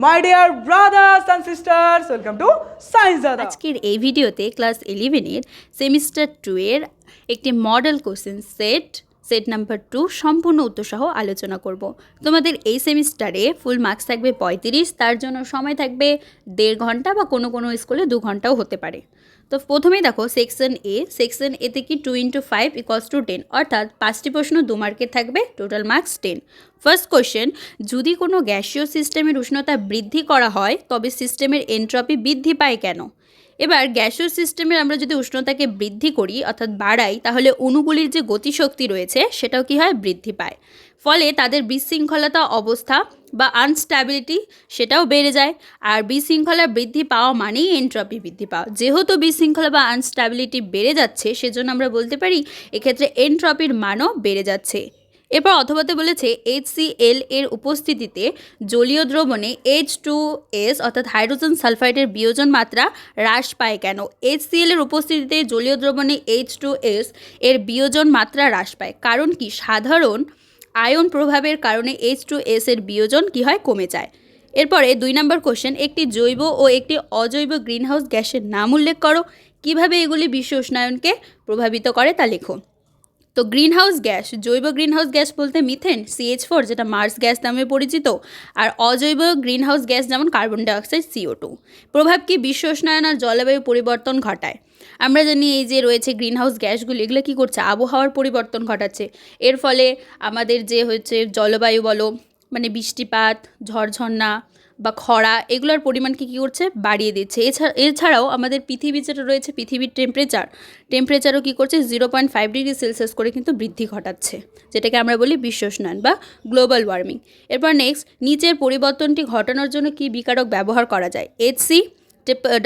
My dear brothers and sisters, welcome to Science Dada. আজকের এই ভিডিওতে ক্লাস ইলেভেনের সেমিস্টার টু এর একটি model question set set number two সম্পূর্ণ উত্তরসহ আলোচনা করব। তোমাদের এই সেমিস্টারে ফুল মার্কস থাকবে পঁয়ত্রিশ, তার জন্য সময় থাকবে দেড় ঘণ্টা বা কোনো কোনো স্কুলে দু ঘন্টাও হতে পারে। তো প্রথমেই দেখো সেকশন এ সেকশন এতে কি two into five equals two ten অর্থাৎ পাঁচটি প্রশ্ন দু মার্কের থাকবে total marks ten first question যদি কোনো গ্যাসীয় সিস্টেমের উষ্ণতা বৃদ্ধি করা হয়, তবে সিস্টেমের এন্ট্রপি বৃদ্ধি পায় কেন? এবার গ্যাসীয় সিস্টেমের আমরা যদি উষ্ণতাকে বৃদ্ধি করি, অর্থাৎ বাড়াই, তাহলে অণুগুলির যে গতিশক্তি রয়েছে, সেটাও কি হয়? বৃদ্ধি পায়। ফলে তাদের বিশৃঙ্খলতা অবস্থা বা আনস্ট্যাবিলিটি সেটাও বেড়ে যায়। আর বিশৃঙ্খলা বৃদ্ধি পাওয়া মানেই এন্ট্রপি বৃদ্ধি পাওয়া। যেহেতু বিশৃঙ্খলা বা আনস্ট্যাবিলিটি বেড়ে যাচ্ছে, সেজন্য আমরা বলতে পারি এক্ষেত্রে এন্ট্রপির মানও বেড়ে যাচ্ছে। এরপর অথবাতে বলেছে HCl এর উপস্থিতিতে জলীয় দ্রবণে এইচ টু এস অর্থাৎ হাইড্রোজেন সালফাইডের বিয়োজন মাত্রা হ্রাস পায় কেন? HCl এর উপস্থিতিতে জলীয় দ্রবণে এইচ টু এস এর বিয়োজন মাত্রা হ্রাস পায়। কারণ কি? সাধারণ আয়ন প্রভাবের কারণে এইচ টু এস এর বিয়োজন কি হয়? কমে যায়। এরপরে দুই নম্বর কোশ্চেন একটি জৈব ও একটি অজৈব গ্রিনহাউস গ্যাসের নাম উল্লেখ করো। কীভাবে এগুলি বিশ্ব উষ্ণায়নকে প্রভাবিত করে তা লেখো। তো গ্রিনহাউস গ্যাস, জৈব গ্রিনহাউস গ্যাস বলতে মিথেন সিএইচ ফোর যেটা মার্স গ্যাস নামে পরিচিত, আর অজৈব গ্রিনহাউস গ্যাস যেমন কার্বন ডাইঅক্সাইড সিও টু প্রভাব কি বিশ্ব উষ্ণায়ন আর জলবায়ু পরিবর্তন ঘটায়? আমরা জানি এই যে রয়েছে গ্রিনহাউস গ্যাসগুলি, এগুলো কী করছে? আবহাওয়ার পরিবর্তন ঘটাচ্ছে। এর ফলে আমাদের যে হচ্ছে জলবায়ু বলো মানে বৃষ্টিপাত, ঝড়ঝর্ণা বা খরা, এগুলোর পরিমাণকে কী করছে? বাড়িয়ে দিচ্ছে। এছাড়া এছাড়াও আমাদের পৃথিবী যেটা রয়েছে, পৃথিবীর টেম্পারেচার টেম্পারেচারও কী করছে? Zero point five degree Celsius করে কিন্তু বৃদ্ধি ঘটাচ্ছে, যেটাকে আমরা বলি বিশ্ব উষ্ণায়ন বা গ্লোবাল ওয়ার্মিং এরপর নেক্সট নিচের পরিবর্তনটি ঘটানোর জন্য কী বিকারক ব্যবহার করা যায়? HC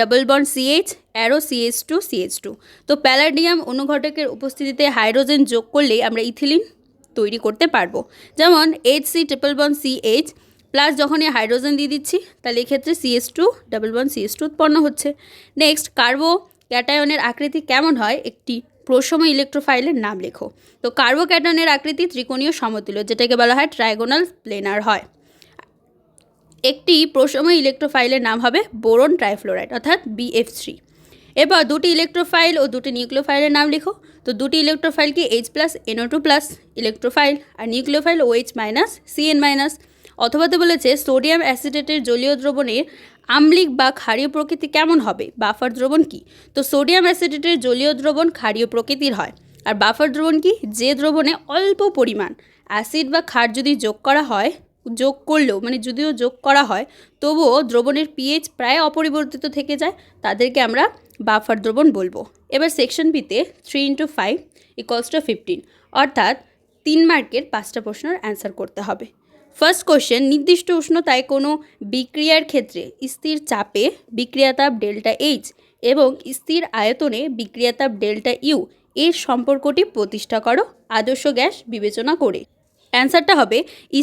double bond CH arrow CH two CH two তো প্যালাডিয়াম অনুঘটকের উপস্থিতিতে হাইড্রোজেন যোগ করলেই আমরা ইথিলিন তৈরি করতে পারব। যেমন H C triple bond C H plus যখন এই হাইড্রোজেন দিয়ে দিচ্ছি, তাহলে এক্ষেত্রে CS two double one CS two উৎপন্ন হচ্ছে। নেক্সট কার্বো ক্যাটায়নের আকৃতি কেমন হয়? একটি প্রসম ইলেকট্রোফাইলের নাম লেখো। তো কার্বো ক্যাটায়নের আকৃতি ত্রিকোণীয় সমতুল্য, যেটাকে বলা হয় ট্রাইগোনাল প্লেনার হয়। একটি প্রসম ইলেকট্রোফাইলের নাম হবে বোরন ট্রাইফ্লোরাইড, অর্থাৎ বিএফ থ্রি এবার দুটি ইলেকট্রোফাইল ও দুটি নিউক্লিওফাইলের নাম লিখো। তো দুটি ইলেকট্রোফাইল কি? H plus NO two plus electrophile আর nucleophile O H minus CN minus অথবাতে বলেছে, সোডিয়াম অ্যাসিডেটের জলীয় দ্রবণের আম্লিক বা ক্ষারীয় প্রকৃতি কেমন হবে? বাফার দ্রবণ কি? তো সোডিয়াম অ্যাসিডেটের জলীয় দ্রবণ ক্ষারীয় প্রকৃতির হয়। আর বাফার দ্রবণ কি? যে দ্রবণে অল্প পরিমাণ অ্যাসিড বা ক্ষার যদি যোগ করা হয়, যোগ করলেও মানে যদিও যোগ করা হয়, তবুও দ্রবণের পিএইচ প্রায় অপরিবর্তিত থেকে যায়। তাদেরকে আমরা বাফার দ্রবণ বলব। এবার সেকশন বিতে three into five equals to fifteen অর্থাৎ তিন মার্কের পাঁচটা প্রশ্নের অ্যান্সার করতে হবে। ফার্স্ট কোশ্চেন নির্দিষ্ট উষ্ণতায় কোনো বিক্রিয়ার ক্ষেত্রে স্থির চাপে বিক্রিয়াতাপ ডেল্টা এইচ এবং স্থির আয়তনে বিক্রিয়াতাপ ডেল্টা ইউ এর সম্পর্কটি প্রতিষ্ঠা করো। আদর্শ গ্যাস বিবেচনা করে। অ্যান্সারটা হবে,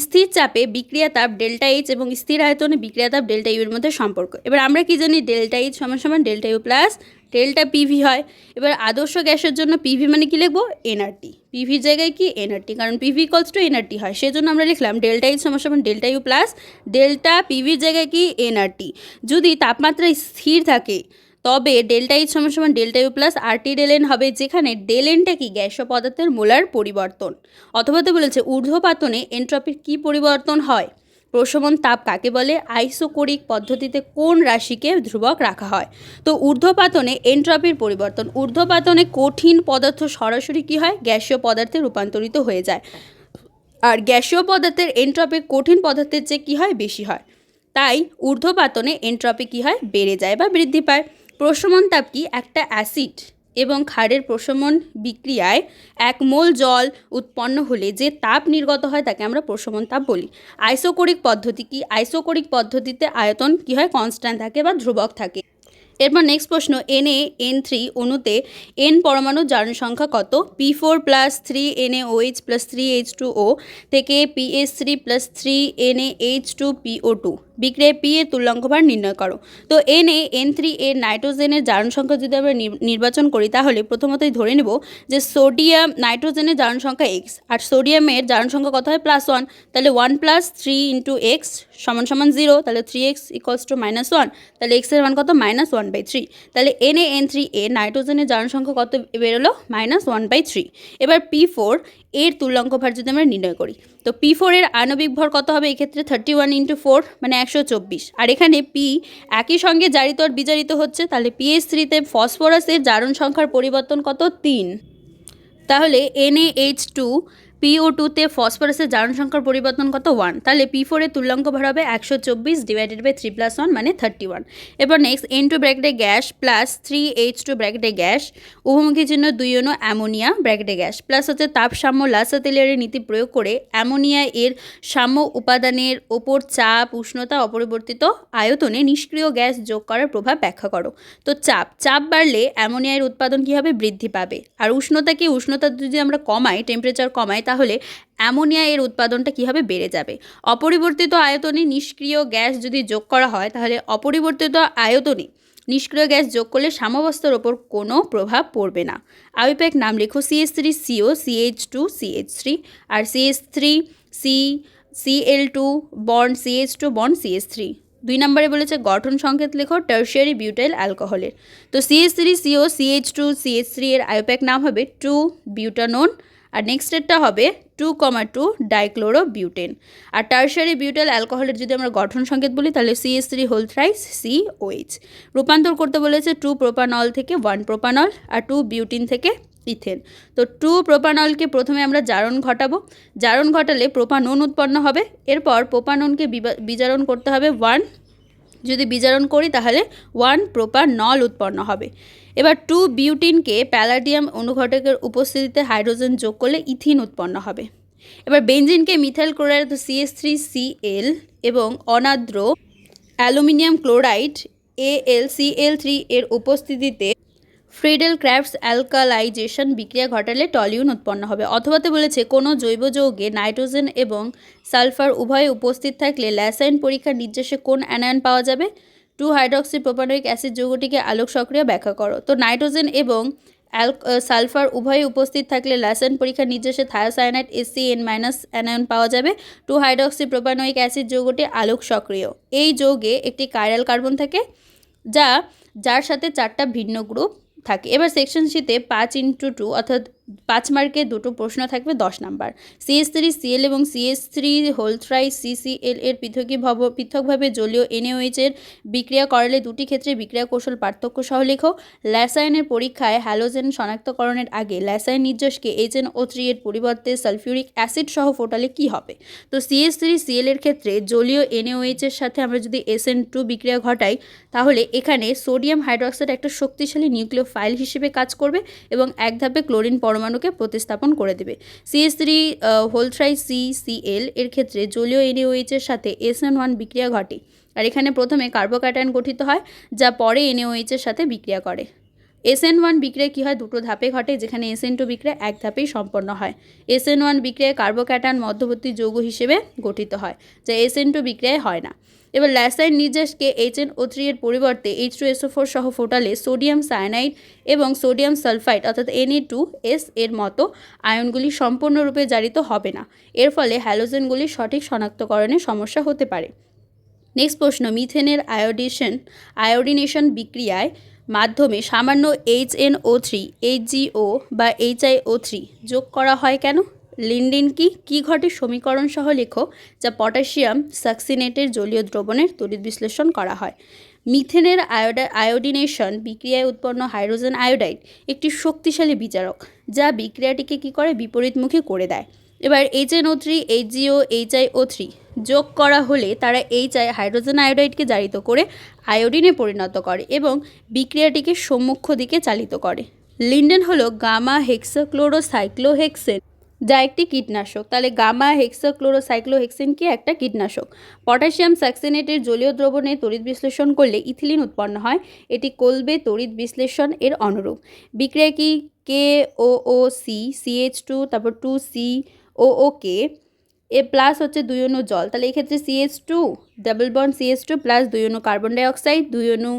স্থির চাপে বিক্রিয়াতাপ ডেল্টা এইচ এবং স্থির আয়তনে বিক্রিয়া তাপ ডেল্টা ইউ এর মধ্যে সম্পর্ক। এবার আমরা কি জানি, ডেল্টা এইচ সমান সমান delta U plus delta PV হয়। এবার আদর্শ গ্যাসের জন্য পিভি মানে কি লিখব? এনআরটি পিভির জায়গায় কি? এনআরটি কারণ পিভি কলস টু এনআরটি হয়। সেজন্য আমরা লিখলাম ডেল্টা সমান সমান ডেল্টা ইউ প্লাস ডেল্টা পিভির জায়গায় কি? এনআরটি যদি তাপমাত্রা স্থির থাকে, তবে ডেল্টা এইচ সমান ডেল্টা ইউ প্লাস আরটি ডেলেন হবে, যেখানে ডেলেনটা কি? গ্যাসীয় পদার্থের মোলার পরিবর্তন। অথবা তো বলেছে, ঊর্ধ্বপাতনে এন্ট্রপির কি পরিবর্তন হয়? প্রশমন তাপ কাকে বলে? আইসোকোরিক পদ্ধতিতে কোন রাশিকে ধ্রুবক রাখা হয়? তো ঊর্ধ্বপাতনে এন্ট্রপির পরিবর্তন। ঊর্ধ্বপাতনে কঠিন পদার্থ সরাসরি কি হয়? গ্যাসীয় পদার্থে রূপান্তরিত হয়ে যায়। আর গ্যাসীয় পদার্থের এন্ট্রপি কঠিন পদার্থের চেয়ে কী হয়? বেশি হয়। তাই ঊর্ধ্বপাতনে এন্ট্রপি কী হয়? বেড়ে যায় বা বৃদ্ধি পায়। প্রশমন তাপ কি? একটা অ্যাসিড। এবং ক্ষারের প্রশমন বিক্রিয়ায় এক মোল জল উৎপন্ন হলে যে তাপ নির্গত হয় তাকে আমরা প্রশমন তাপ বলি। আইসোকোরিক পদ্ধতি কি? আইসোকোরিক পদ্ধতিতে আয়তন কী হয়? কনস্ট্যান্ট থাকে বা ধ্রুবক থাকে। এরপর নেক্সট প্রশ্ন এন এ এন থ্রি অণুতে এন পরমাণুর জারণ সংখ্যা কত? P four plus three N A OH plus three H two O থেকে PS three plus three N H two PO two বিক্রিয়ায় পি এর তুল্যাঙ্কভার নির্ণয় করো। তো এন এ এন থ্রি এর নাইট্রোজেনের জারণ সংখ্যা যদি আমরা নির- নির্বাচন করি, তাহলে প্রথমতই ধরে নেব যে সোডিয়াম নাইট্রোজেনের জারণ সংখ্যা এক্স আর সোডিয়ামের জারণ সংখ্যা কত হয়? প্লাস ওয়ান তাহলে one plus three into X সমান সমান জিরো তাহলে three X equals to minus one তাহলে এক্সের মান কত? মাইনাস ওয়ান বাই থ্রি তাহলে এন এ এন থ্রি এ নাইট্রোজেনের জারণ সংখ্যা কত বেরোলো? মাইনাস ওয়ান বাই থ্রি এবার পি ফোর এর তুল্যাঙ্ক ভার যদি আমরা নির্ণয় করি, তো পি ফোরের আণবিক ভর কত হবে? এক্ষেত্রে থার্টি ওয়ান ইন্টু ফোর মানে একশো চব্বিশ। আর এখানে পি একই সঙ্গে জারিত আর বিজারিত হচ্ছে, তাহলে পিএস থ্রিতে ফসফরাসের জারণ সংখ্যার পরিবর্তন কত? তিন। তাহলে এনএএইচ টু পিও টুতে ফসফরাসের জারণ সংখ্যার পরিবর্তন কত? ওয়ান তাহলে পি ফোরের তুল্যাঙ্ক ভার হবে একশো চব্বিশ divided by three plus one মানে থার্টি ওয়ান এবার নেক্সট এন টু ব্র্যাকেটে gas plus three H two ব্র্যাকেটে গ্যাস উভমুখী চিহ্ন দুই অনু অ্যামোনিয়া ব্র্যাকেটে গ্যাস প্লাস হচ্ছে তাপ সাম্য লাসা তেলের নীতি প্রয়োগ করে অ্যামোনিয়া এর সাম্য উপাদানের ওপর চাপ, উষ্ণতা অপরিবর্তিত আয়তনে নিষ্ক্রিয় গ্যাস যোগ করার প্রভাব ব্যাখ্যা করো। তো চাপ চাপ বাড়লে অ্যামোনিয়ার উৎপাদন কী হবে বৃদ্ধি পাবে? আর উষ্ণতাকে উষ্ণতা যদি আমরা কমাই টেম্পারেচার কমাই তাহলে অ্যামোনিয়া এর উৎপাদনটা কীভাবে বেড়ে যাবে? অপরিবর্তিত আয়তনে নিষ্ক্রিয় গ্যাস যদি যোগ করা হয়, তাহলে অপরিবর্তিত আয়তনে নিষ্ক্রিয় গ্যাস যোগ করলে সাম্যাবস্থার ওপর কোনো প্রভাব পড়বে না। আইপ্যাক নাম লেখো CS three CO CH two CH three আর CS three C CL two bond CH two bond CS three দুই নম্বরে বলেছে গঠন সংকেত লেখো টার্সিয়ারি বিউটাইল অ্যালকোহলের তো CS three CO CH two CH three এর আয়োপ্যাক নাম হবে টু বিউটানোন আর নেক্সট নেক্সটেরটা হবে two comma two dichloro butane আর টার্সারি বিউটাইল অ্যালকোহলের যদি আমরা গঠন সংকেত বলি, তাহলে CS three whole thrice C OH রূপান্তর করতে বলেছে টু প্রোপানল থেকে ওয়ান প্রোপানল আর টু বিউটিন থেকে ইথেন তো টু প্রোপানলকে প্রথমে আমরা জারণ ঘটাবো। জারণ ঘটালে প্রোপানন উৎপন্ন হবে। এরপর প্রোপাননকে বিজারণ করতে হবে ওয়ান যদি বিজারণ করি, তাহলে ওয়ান প্রোপার নল উৎপন্ন হবে। এবার টু বিউটিনকে প্যালাডিয়াম অনুঘটকের উপস্থিতিতে হাইড্রোজেন যোগ করলে ইথিন উৎপন্ন হবে। এবার বেঞ্জিনকে methyl chloride CS three CL এবং অনাদ্র অ্যালুমিনিয়াম ক্লোরাইড সিএল থ্রি এর উপস্থিতিতে ফ্রিডেল ক্র্যাফটস অ্যালকালাইজেশন বিক্রিয়া ঘটালে টলিউন উৎপন্ন হবে। অথবাতে বলেছে, কোনো জৈব যৌগে নাইট্রোজেন এবং সালফার উভয়ে উপস্থিত থাকলে ল্যাসাইন পরীক্ষার নির্দেশে কোন অ্যানায়ন পাওয়া যাবে? টু হাইড্রক্সি প্রোপানোয়িক অ্যাসিড যৌগটিকে আলোক সক্রিয় ব্যাখ্যা করো। তো নাইট্রোজেন এবং সালফার উভয়ে উপস্থিত থাকলে ল্যাসাইন পরীক্ষার নির্দেশে thiocyanate SC N minus anion পাওয়া যাবে। টু হাইড্রক্সি প্রোপানোয়িক অ্যাসিড যৌগটি আলোক সক্রিয়। এই যৌগে একটি কাইরাল কার্বন থাকে, যা, যার সাথে চারটা ভিন্ন গ্রুপ থাকে। এবার সেকশন সিতে পাঁচ ইন্টু টু অর্থাৎ পাঁচ মার্কে দুটো প্রশ্ন থাকবে, দশ নাম্বার। সিএস থ্রি সিএল এবং CS three whole thrice CCL এর পৃথকী ভব, পৃথকভাবে জলীয় এনএওএইচ এর বিক্রিয়া করালে দুটি ক্ষেত্রে বিক্রিয়া কৌশল পার্থক্য সহ লেখো। ল্যাসাইনের পরীক্ষায় হ্যালোজেন শনাক্তকরণের আগে ল্যাসাইন নির্যাসকে এইচএন ও থ্রি এর পরিবর্তে সালফিউরিক অ্যাসিড সহ ফোটালে কি হবে? তো সিএস থ্রি সিএল এর ক্ষেত্রে জলীয় এনএওএইচ এর সাথে আমরা যদি এসএন টু বিক্রিয়া ঘটাই, তাহলে এখানে সোডিয়াম হাইড্রক্সাইড একটা শক্তিশালী নিউক্লিয় ফাইল হিসেবে কাজ করবে এবং এক ধাপে ক্লোরিন পরমাণুকে প্রতিস্থাপন করে দেবে। CS three whole thrice C C L এর ক্ষেত্রে জলীয় এনএওএইচ এর সাথে এস এন ওয়ান বিক্রিয়া ঘটে। আর এখানে প্রথমে কার্বোক্যাটায়ন গঠিত হয়, যা পরে এনএওএইচ এর সাথে বিক্রিয়া করে। এসএন ওয়ান বিক্রিয়া কী হয়? দুটো ধাপে ঘটে, যেখানে এসএন টু বিক্রিয়া এক ধাপেই সম্পন্ন হয়। এসএন ওয়ান বিক্রিয়ায় কার্বোক্যাটায়ন মধ্যবর্তী যৌগ হিসেবে গঠিত হয়, যা এসএন টু বিক্রিয়ায় হয় না। এবার ল্যাসাইন নির্যাসকে এইচএন ও থ্রি এর পরিবর্তে এইচ টু এসও ফোর সহ ফোটালে সোডিয়াম সায়ানাইড এবং সোডিয়াম সালফাইড, অর্থাৎ এনএ টু এস এর মতো আয়নগুলি সম্পূর্ণরূপে জারিত হবে না। এর ফলে হ্যালোজেনগুলির সঠিক শনাক্তকরণে সমস্যা হতে পারে। নেক্সট প্রশ্ন, মিথেনের আয়োডিশন, আয়োডিনেশন বিক্রিয়ায় মাধ্যমে সামান্য H N O three HGO বা এইচআই ও থ্রি যোগ করা হয় কেন? লিন্ডিন কি? কী ঘটে সমীকরণ সহ লেখো, যা পটাশিয়াম সাকসিনেটের জলীয় দ্রবণের তড়িৎ বিশ্লেষণ করা হয়। মিথেনের আয়োডা, আয়োডিনেশন বিক্রিয়ায় উৎপন্ন হাইড্রোজেন আয়োডাইড একটি শক্তিশালী বিচারক, যা বিক্রিয়াটিকে কী করে? বিপরীতমুখী করে দেয়। এবার HNO three HGO O three যোগ করা হলে তারা এইচআই হাইড্রোজেন আয়োডাইডকে জারিত করে আয়োডিনে পরিণত করে এবং বিক্রিয়াটিকে সম্মুখ দিকে চালিত করে। লিন্ডেন হলো গামা হেক্সাক্লোরোসাইক্লোহেক্সেন, যা একটি কীটনাশক। তাহলে গামা হেক্সাক্লোরোসাইক্লোহেক্সেন কি একটা কীটনাশক? পটাশিয়াম সাকসিনেটের জলীয় দ্রবণে তড়িৎ বিশ্লেষণ করলে ইথিলিন উৎপন্ন হয়। এটি কলবে তড়িৎ বিশ্লেষণ এর অনুরূপ। বিক্রিয়া কি? K O O C CH two তারপর two C O O K A plus হচ্ছে দুই অণু জল। তাহলে এক্ষেত্রে CS two double bond CS two plus দুই অণু কার্বন ডাইঅক্সাইড দুই অণু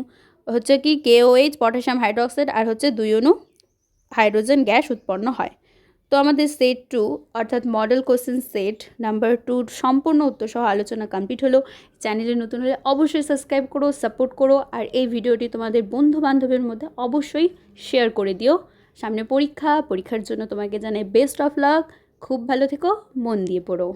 হচ্ছে কি কেওএইচ পটাশিয়াম হাইড্রোক্সাইড আর হচ্ছে দুই অণু হাইড্রোজেন গ্যাস উৎপন্ন হয়। তো আমাদের সেট টু অর্থাৎ মডেল কোশ্চেন সেট নাম্বার টুর সম্পূর্ণ উত্তর সহ আলোচনা কমপ্লিট হলো। চ্যানেলে নতুন হলে অবশ্যই সাবস্ক্রাইব করো সাপোর্ট করো আর এই ভিডিওটি তোমাদের বন্ধু বান্ধবের মধ্যে অবশ্যই শেয়ার করে দিও। সামনে পরীক্ষা, পরীক্ষার জন্য তোমাকে জানাই বেস্ট অফ লাক খুব ভালো থেকো মন দিয়ে পড়ো